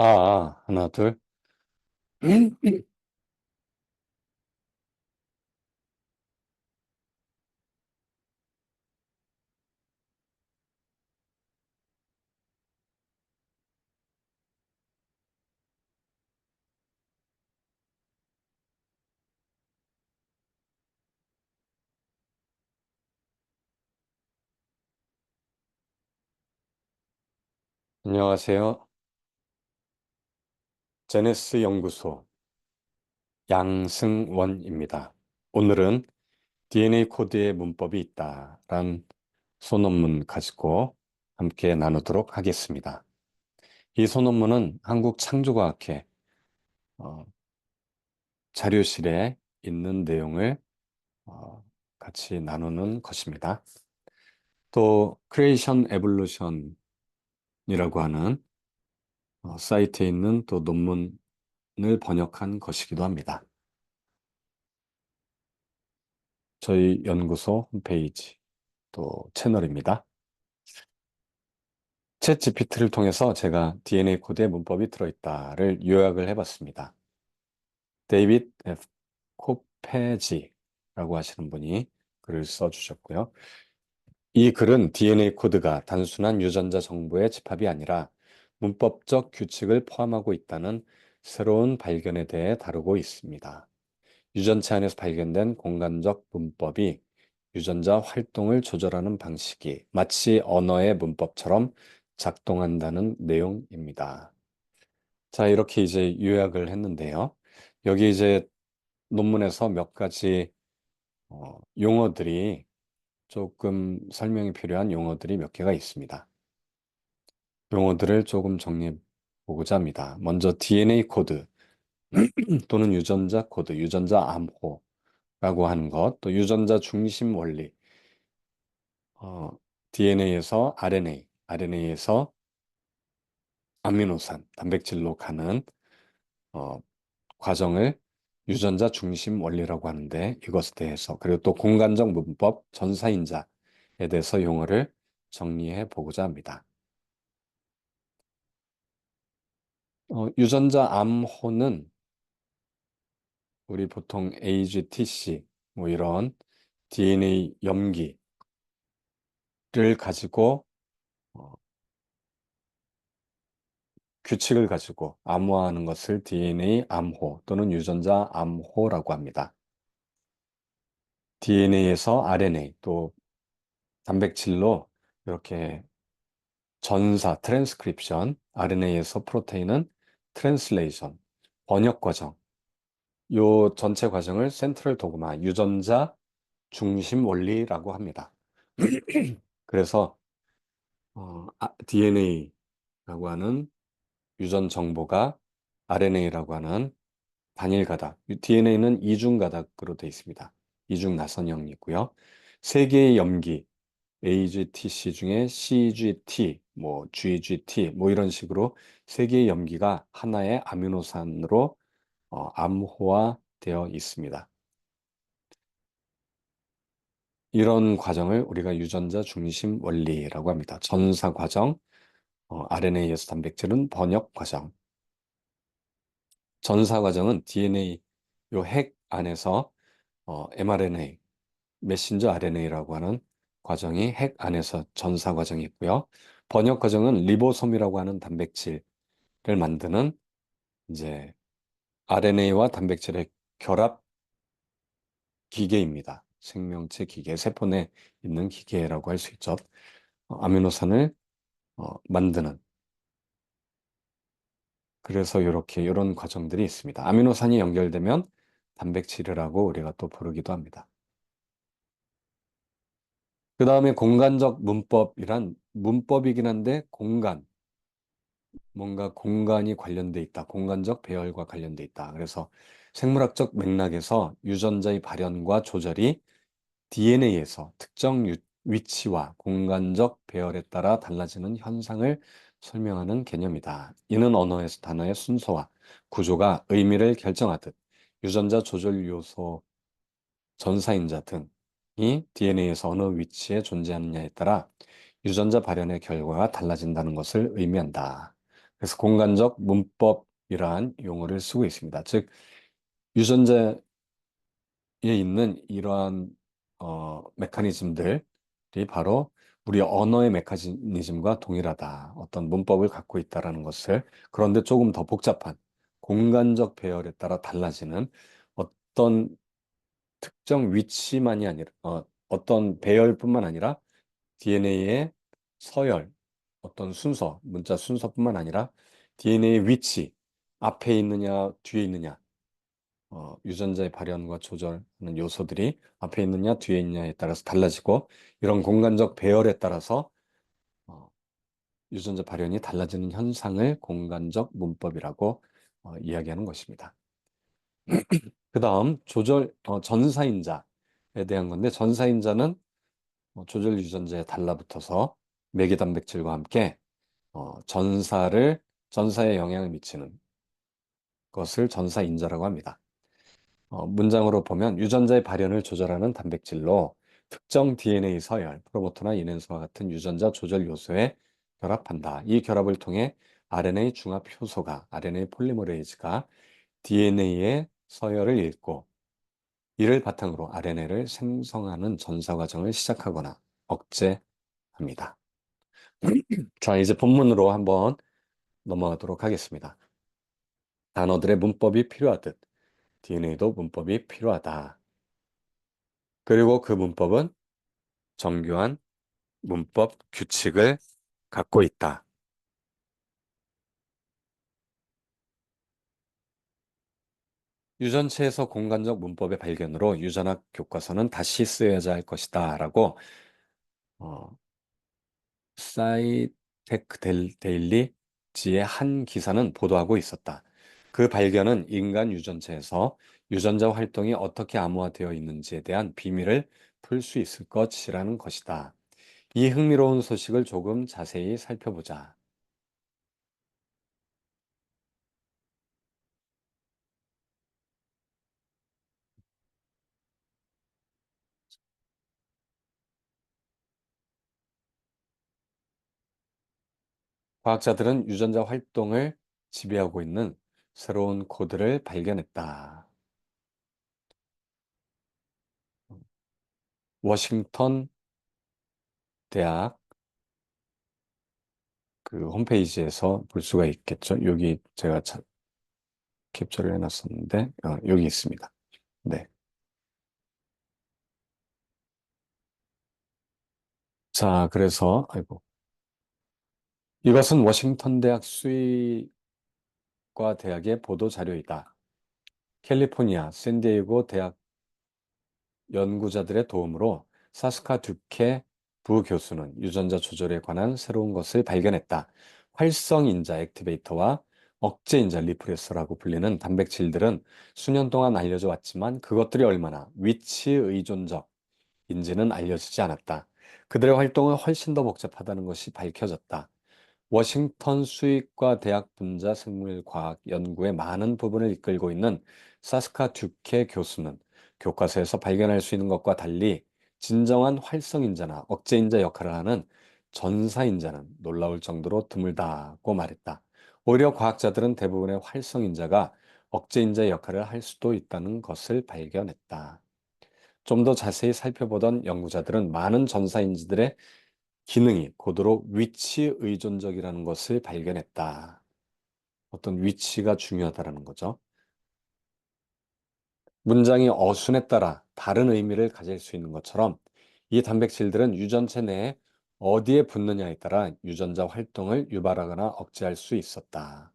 아, 아, 하나, 둘. 안녕하세요. 제네스 연구소 양승원입니다. 오늘은 DNA 코드의 문법이 있다 란 소논문 가지고 함께 나누도록 하겠습니다. 이 소논문은 한국창조과학회 어, 자료실에 있는 내용을 어, 같이 나누는 것입니다. 또 크리에이션 에볼루션이라고 하는 어, 사이트에 있는 또 논문을 번역한 것이기도 합니다. 저희 연구소 홈페이지 또 채널입니다. 챗 GPT를 통해서 제가 DNA 코드의 문법이 들어있다를 요약을 해봤습니다. 데이빗 F. 코페지라고 하시는 분이 글을 써주셨고요. 이 글은 DNA 코드가 단순한 유전자 정보의 집합이 아니라 문법적 규칙을 포함하고 있다는 새로운 발견에 대해 다루고 있습니다. 유전체 안에서 발견된 공간적 문법이 유전자 활동을 조절하는 방식이 마치 언어의 문법처럼 작동한다는 내용입니다. 자, 이렇게 이제 요약을 했는데요. 여기 이제 논문에서 몇 가지 어, 용어들이 조금 설명이 필요한 용어들이 몇 개가 있습니다. 용어들을 조금 정리해 보고자 합니다. 먼저 DNA 코드 또는 유전자 코드, 유전자 암호라고 하는 것, 또 유전자 중심 원리, 어, DNA에서 RNA, RNA에서 아미노산, 단백질로 가는 어, 과정을 유전자 중심 원리라고 하는데 이것에 대해서 그리고 또 공간적 문법, 전사인자에 대해서 용어를 정리해 보고자 합니다. 어, 유전자 암호는 우리 보통 AGTC 뭐 이런 DNA 염기를 가지고 어, 규칙을 가지고 암호화하는 것을 DNA 암호 또는 유전자 암호라고 합니다. DNA에서 RNA 또 단백질로 이렇게 전사 트랜스크립션, RNA에서 프로테인은 트랜슬레이션, 번역 과정 요 전체 과정을 센트럴 도그마, 유전자 중심 원리라고 합니다. 그래서 어, DNA라고 하는 유전 정보가 RNA라고 하는 단일 가닥, DNA는 이중 가닥으로 되어 있습니다. 이중 나선형이 있고요. 세 개의 염기, AGTC 중에 CGT, 뭐 GGT, 뭐 이런 식으로 세 개의 염기가 하나의 아미노산으로 어, 암호화되어 있습니다. 이런 과정을 우리가 유전자 중심 원리라고 합니다. 전사 과정, 어, RNA에서 단백질은 번역 과정. 전사 과정은 DNA 요 핵 안에서 어, mRNA, 메신저 RNA라고 하는 과정이 핵 안에서 전사 과정이 있고요. 번역 과정은 리보솜이라고 하는 단백질을 만드는 이제 RNA와 단백질의 결합 기계입니다. 생명체 기계, 세포 내에 있는 기계라고 할 수 있죠. 어, 아미노산을 어, 만드는 그래서 이렇게 이런 과정들이 있습니다. 아미노산이 연결되면 단백질이라고 우리가 또 부르기도 합니다. 그 다음에 공간적 문법이란 문법이긴 한데 공간, 뭔가 공간이 관련돼 있다. 공간적 배열과 관련돼 있다. 그래서 생물학적 맥락에서 유전자의 발현과 조절이 DNA에서 특정 유, 위치와 공간적 배열에 따라 달라지는 현상을 설명하는 개념이다. 이는 언어에서 단어의 순서와 구조가 의미를 결정하듯 유전자 조절 요소, 전사인자 등 이 DNA에서 어느 위치에 존재하느냐에 따라 유전자 발현의 결과가 달라진다는 것을 의미한다. 그래서 공간적 문법이라는 용어를 쓰고 있습니다. 즉, 유전자에 있는 이러한 어, 메커니즘들이 바로 우리 언어의 메커니즘과 동일하다. 어떤 문법을 갖고 있다라는 것을 그런데 조금 더 복잡한 공간적 배열에 따라 달라지는 어떤 특정 위치만이 아니라 어, 어떤 배열뿐만 아니라 DNA의 서열, 어떤 순서, 문자 순서뿐만 아니라 DNA의 위치, 앞에 있느냐, 뒤에 있느냐, 어, 유전자의 발현과 조절하는 요소들이 앞에 있느냐, 뒤에 있느냐에 따라서 달라지고 이런 공간적 배열에 따라서 어, 유전자 발현이 달라지는 현상을 공간적 문법이라고 어, 이야기하는 것입니다. 그 다음 조절 어, 전사인자에 대한 건데 전사인자는 어, 조절 유전자에 달라붙어서 매개 단백질과 함께 어, 전사를 전사에 영향을 미치는 것을 전사인자라고 합니다. 어, 문장으로 보면 유전자의 발현을 조절하는 단백질로 특정 DNA 서열, 프로모터나 인앤서와 같은 유전자 조절 요소에 결합한다. 이 결합을 통해 RNA 중합 효소가 RNA 폴리머레이즈가 DNA의 서열을 읽고 이를 바탕으로 RNA를 생성하는 전사 과정을 시작하거나 억제합니다. 자, 이제 본문으로 한번 넘어가도록 하겠습니다. 단어들의 문법이 필요하듯 DNA도 문법이 필요하다. 그리고 그 문법은 정교한 문법 규칙을 갖고 있다. 유전체에서 공간적 문법의 발견으로 유전학 교과서는 다시 쓰여야 할 것이다. 라고 어, 사이테크 데일리지의 한 기사는 보도하고 있었다. 그 발견은 인간 유전체에서 유전자 활동이 어떻게 암호화되어 있는지에 대한 비밀을 풀 수 있을 것이라는 것이다. 이 흥미로운 소식을 조금 자세히 살펴보자. 과학자들은 유전자 활동을 지배하고 있는 새로운 코드를 발견했다. 워싱턴 대학 그 홈페이지에서 볼 수가 있겠죠. 여기 제가 차, 캡처를 해놨었는데 어, 여기 있습니다. 네. 자, 그래서 아이고 이것은 워싱턴 대학 수의과 대학의 보도 자료이다. 캘리포니아 샌디에이고 대학 연구자들의 도움으로 사스카 듀케 부교수는 유전자 조절에 관한 새로운 것을 발견했다. 활성인자 액티베이터와 억제인자 리프레서라고 불리는 단백질들은 수년 동안 알려져 왔지만 그것들이 얼마나 위치 의존적인지는 알려지지 않았다. 그들의 활동은 훨씬 더 복잡하다는 것이 밝혀졌다. 워싱턴 수의과 대학 분자 생물과학 연구의 많은 부분을 이끌고 있는 사스카 듀케 교수는 교과서에서 발견할 수 있는 것과 달리 진정한 활성인자나 억제인자 역할을 하는 전사인자는 놀라울 정도로 드물다고 말했다. 오히려 과학자들은 대부분의 활성인자가 억제인자 역할을 할 수도 있다는 것을 발견했다. 좀 더 자세히 살펴보던 연구자들은 많은 전사인지들의 기능이 고도로 위치 의존적이라는 것을 발견했다. 어떤 위치가 중요하다는 거죠. 문장이 어순에 따라 다른 의미를 가질 수 있는 것처럼 이 단백질들은 유전체 내에 어디에 붙느냐에 따라 유전자 활동을 유발하거나 억제할 수 있었다.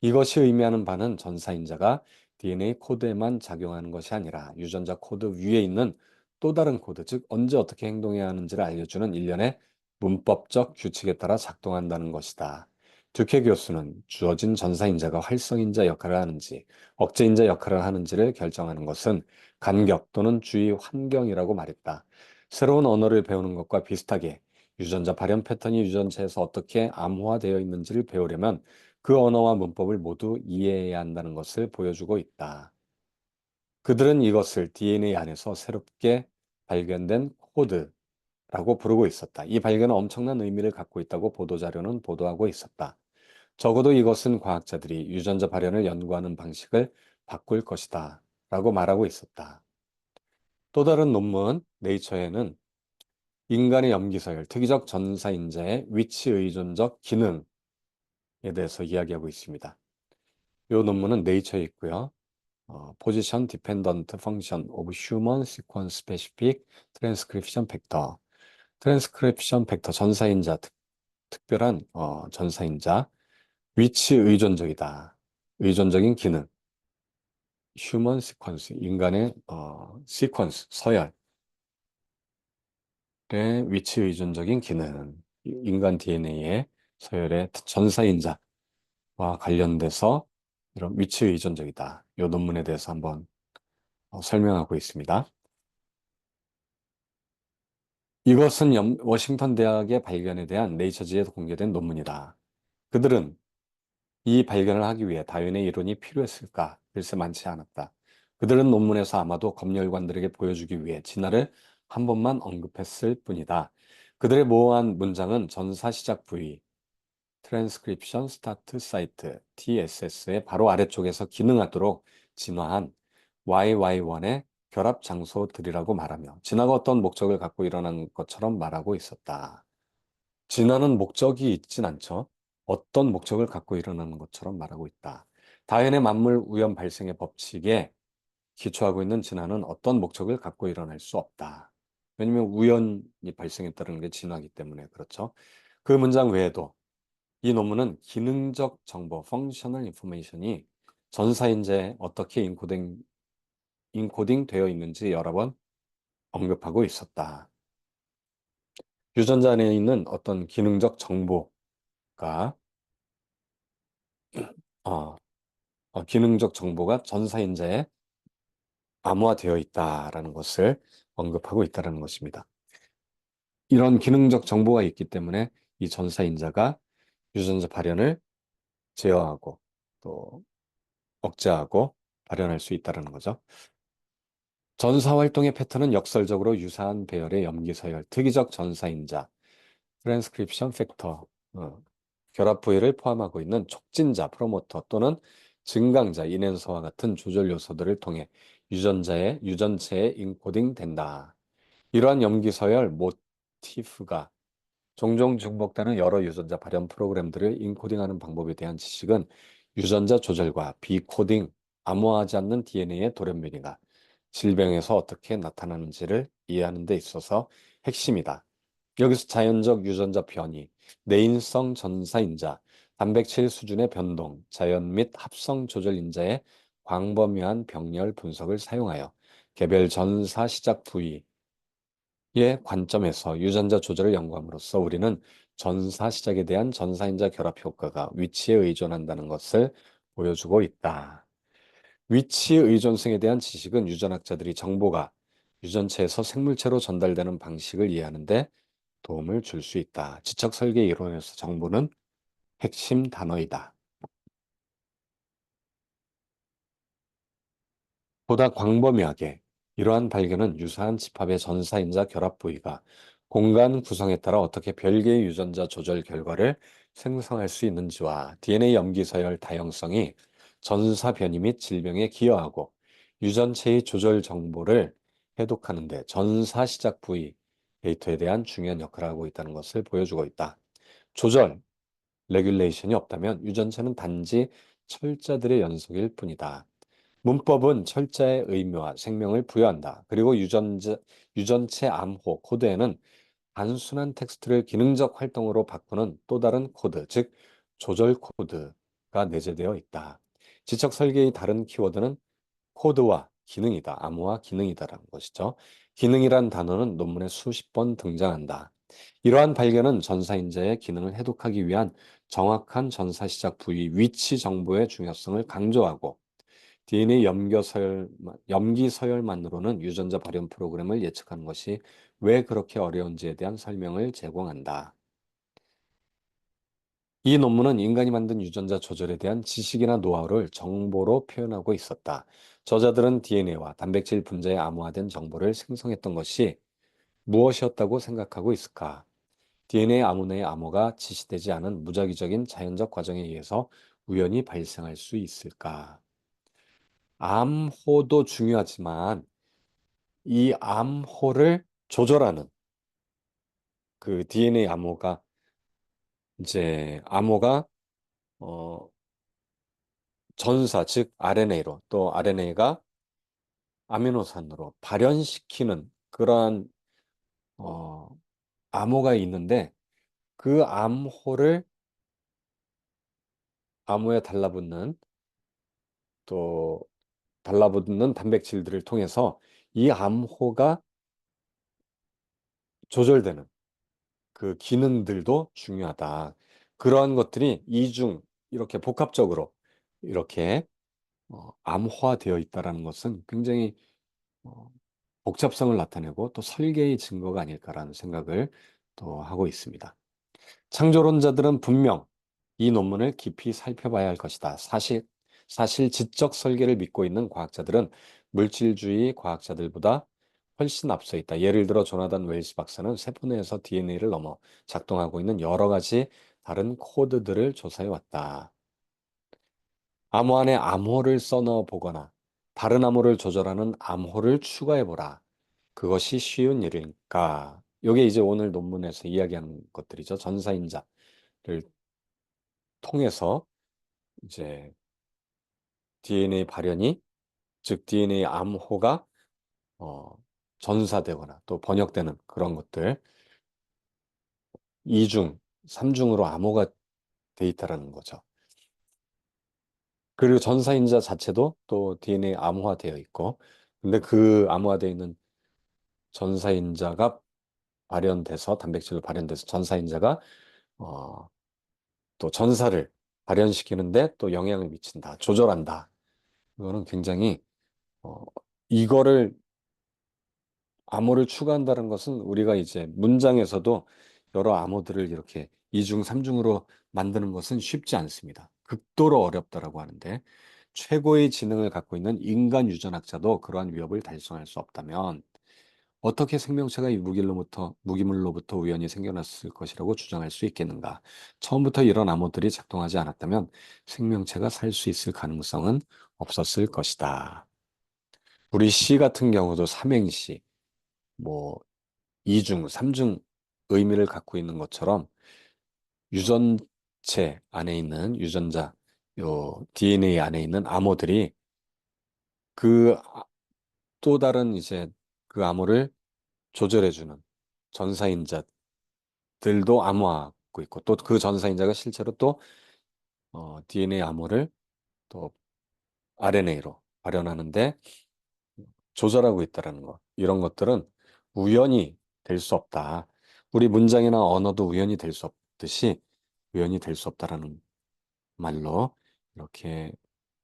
이것이 의미하는 바는 전사인자가 DNA 코드에만 작용하는 것이 아니라 유전자 코드 위에 있는 또 다른 코드, 즉 언제 어떻게 행동해야 하는지를 알려주는 일련의 문법적 규칙에 따라 작동한다는 것이다. 듀케 교수는 주어진 전사인자가 활성인자 역할을 하는지 억제인자 역할을 하는지를 결정하는 것은 간격 또는 주의 환경이라고 말했다. 새로운 언어를 배우는 것과 비슷하게 유전자 발현 패턴이 유전체에서 어떻게 암호화되어 있는지를 배우려면 그 언어와 문법을 모두 이해해야 한다는 것을 보여주고 있다. 그들은 이것을 DNA 안에서 새롭게 발견된 코드라고 부르고 있었다. 이 발견은 엄청난 의미를 갖고 있다고 보도자료는 보도하고 있었다. 적어도 이것은 과학자들이 유전자 발현을 연구하는 방식을 바꿀 것이다. 라고 말하고 있었다. 또 다른 논문 네이처에는 인간의 염기서열, 특이적 전사인자의 위치 의존적 기능에 대해서 이야기하고 있습니다. 이 논문은 네이처에 있고요. 어, Position Dependent Function of Human Sequence Specific Transcription Factor. 트랜스크립션 벡터 전사인자 특, 특별한 어, 전사인자 위치 의존적이다. 의존적인 기능. 휴먼 시퀀스 인간의 어, 시퀀스 서열 의 위치 의존적인 기능. 인간 DNA의 서열의 전사인자와 관련돼서 이런 위치 의존적이다. 이 논문에 대해서 한번 어, 설명하고 있습니다. 이것은 염- 워싱턴 대학의 발견에 대한 네이처지에 공개된 논문이다. 그들은 이 발견을 하기 위해 다윈의 이론이 필요했을까? 글쎄 많지 않았다. 그들은 논문에서 아마도 검열관들에게 보여주기 위해 진화를 한 번만 언급했을 뿐이다. 그들의 모호한 문장은 전사 시작 부위, Transcription Start Site, TSS의 바로 아래쪽에서 기능하도록 진화한 YY1의 결합 장소들이라고 말하며 진화가 어떤 목적을 갖고 일어난 것처럼 말하고 있었다. 진화는 목적이 있진 않죠. 어떤 목적을 갖고 일어나는 것처럼 말하고 있다. 다연의 만물 우연 발생의 법칙에 기초하고 있는 진화는 어떤 목적을 갖고 일어날 수 없다. 왜냐면 우연이 발생했다는 게 진화이기 때문에 그렇죠. 그 문장 외에도 이 논문은 기능적 정보, functional information이 전사인자에 어떻게 인코딩, 인코딩 되어 있는지 여러 번 언급하고 있었다. 유전자 안에 있는 어떤 기능적 정보가 어, 어, 기능적 정보가 전사인자에 암호화되어 있다라는 것을 언급하고 있다는 것입니다. 이런 기능적 정보가 있기 때문에 이 전사인자가 유전자 발현을 제어하고 또 억제하고 발현할 수 있다는 거죠. 전사 활동의 패턴은 역설적으로 유사한 배열의 염기서열, 특이적 전사인자, 트랜스크립션 팩터, 어, 결합 부위를 포함하고 있는 촉진자, 프로모터 또는 증강자, 인앤서와 같은 조절 요소들을 통해 유전자의 유전체에 인코딩 된다. 이러한 염기서열 모티프가 종종 중복되는 여러 유전자 발현 프로그램들을 인코딩하는 방법에 대한 지식은 유전자 조절과 비코딩, 암호화하지 않는 DNA의 돌연변이가 질병에서 어떻게 나타나는지를 이해하는 데 있어서 핵심이다. 여기서 자연적 유전자 변이, 내인성 전사인자, 단백질 수준의 변동, 자연 및 합성 조절 인자의 광범위한 병렬 분석을 사용하여 개별 전사 시작 부위 의 관점에서 유전자 조절을 연구함으로써 우리는 전사 시작에 대한 전사인자 결합 효과가 위치에 의존한다는 것을 보여주고 있다. 위치 의존성에 대한 지식은 유전학자들이 정보가 유전체에서 생물체로 전달되는 방식을 이해하는데 도움을 줄 수 있다. 지적 설계 이론에서 정보는 핵심 단어이다. 보다 광범위하게 이러한 발견은 유사한 집합의 전사인자 결합 부위가 공간 구성에 따라 어떻게 별개의 유전자 조절 결과를 생성할 수 있는지와 DNA 염기 서열 다형성이 전사 변이 및 질병에 기여하고 유전체의 조절 정보를 해독하는데 전사 시작 부위 데이터에 대한 중요한 역할을 하고 있다는 것을 보여주고 있다. 조절, 레귤레이션이 없다면 유전체는 단지 철자들의 연속일 뿐이다. 문법은 철자의 의미와 생명을 부여한다. 그리고 유전자, 유전체 암호 코드에는 단순한 텍스트를 기능적 활동으로 바꾸는 또 다른 코드, 즉 조절 코드가 내재되어 있다. 지적 설계의 다른 키워드는 코드와 기능이다. 암호와 기능이다라는 것이죠. 기능이란 단어는 논문에 수십 번 등장한다. 이러한 발견은 전사인자의 기능을 해독하기 위한 정확한 전사 시작 부위 위치 정보의 중요성을 강조하고 DNA 염기서열, 염기서열만으로는 유전자 발현 프로그램을 예측하는 것이 왜 그렇게 어려운지에 대한 설명을 제공한다. 이 논문은 인간이 만든 유전자 조절에 대한 지식이나 노하우를 정보로 표현하고 있었다. 저자들은 DNA와 단백질 분자에 암호화된 정보를 생성했던 것이 무엇이었다고 생각하고 있을까? DNA 아모네의 암호가 지시되지 않은 무작위적인 자연적 과정에 의해서 우연히 발생할 수 있을까? 암호도 중요하지만 이 암호를 조절하는 그 DNA 암호가 이제 암호가 어 전사 즉 RNA로 또 RNA가 아미노산으로 발현시키는 그러한 어 암호가 있는데 그 암호를 암호에 달라붙는 또 달라붙는 단백질들을 통해서 이 암호가 조절되는 그 기능들도 중요하다. 그러한 것들이 이중 이렇게 복합적으로 이렇게 어, 암호화되어 있다라는 것은 굉장히 어, 복잡성을 나타내고 또 설계의 증거가 아닐까라는 생각을 또 하고 있습니다. 창조론자들은 분명 이 논문을 깊이 살펴봐야 할 것이다. 사실, 사실 지적 설계를 믿고 있는 과학자들은 물질주의 과학자들보다 훨씬 앞서 있다. 예를 들어 조나단 웰스 박사는 세포 내에서 DNA를 넘어 작동하고 있는 여러 가지 다른 코드들을 조사해 왔다. 암호 안에 암호를 써넣어 보거나 다른 암호를 조절하는 암호를 추가해 보라. 그것이 쉬운 일일까? 이게 이제 오늘 논문에서 이야기하는 것들이죠. 전사인자를 통해서 이제 DNA 발현이 즉 DNA 암호가 어, 전사되거나 또 번역되는 그런 것들 이중, 삼중으로 암호가 돼 있다라는 거죠. 그리고 전사인자 자체도 또 DNA 암호화되어 있고 근데 그 암호화되어 있는 전사인자가 발현돼서 단백질로 발현돼서 전사인자가 어, 또 전사를 발현시키는데 또 영향을 미친다, 조절한다. 이거는 굉장히 어, 이거를 암호를 추가한다는 것은 우리가 이제 문장에서도 여러 암호들을 이렇게 이중, 삼중으로 만드는 것은 쉽지 않습니다. 극도로 어렵다라고 하는데 최고의 지능을 갖고 있는 인간 유전학자도 그러한 위협을 달성할 수 없다면 어떻게 생명체가 이 무기로부터, 무기물로부터 우연히 생겨났을 것이라고 주장할 수 있겠는가? 처음부터 이런 암호들이 작동하지 않았다면 생명체가 살 수 있을 가능성은 없었을 것이다. 우리 시 같은 경우도 삼행시, 뭐 이중, 삼중 의미를 갖고 있는 것처럼 유전체 안에 있는 유전자, 요 DNA 안에 있는 암호들이 그 또 다른 이제 그 암호를 조절해주는 전사인자들도 암호하고 있고 또 그 전사인자가 실제로 또 어, DNA 암호를 또 RNA로 발현하는데 조절하고 있다라는 것 이런 것들은 우연히 될 수 없다. 우리 문장이나 언어도 우연히 될 수 없듯이 우연히 될 수 없다라는 말로 이렇게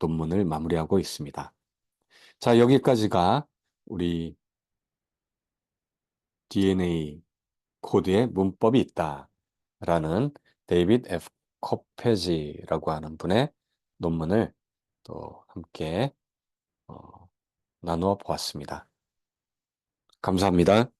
논문을 마무리하고 있습니다. 자, 여기까지가 우리 DNA 코드에 문법이 있다라는 데이빗 F. 코페지라고 하는 분의 논문을 또 함께 어, 나누어 보았습니다. 감사합니다.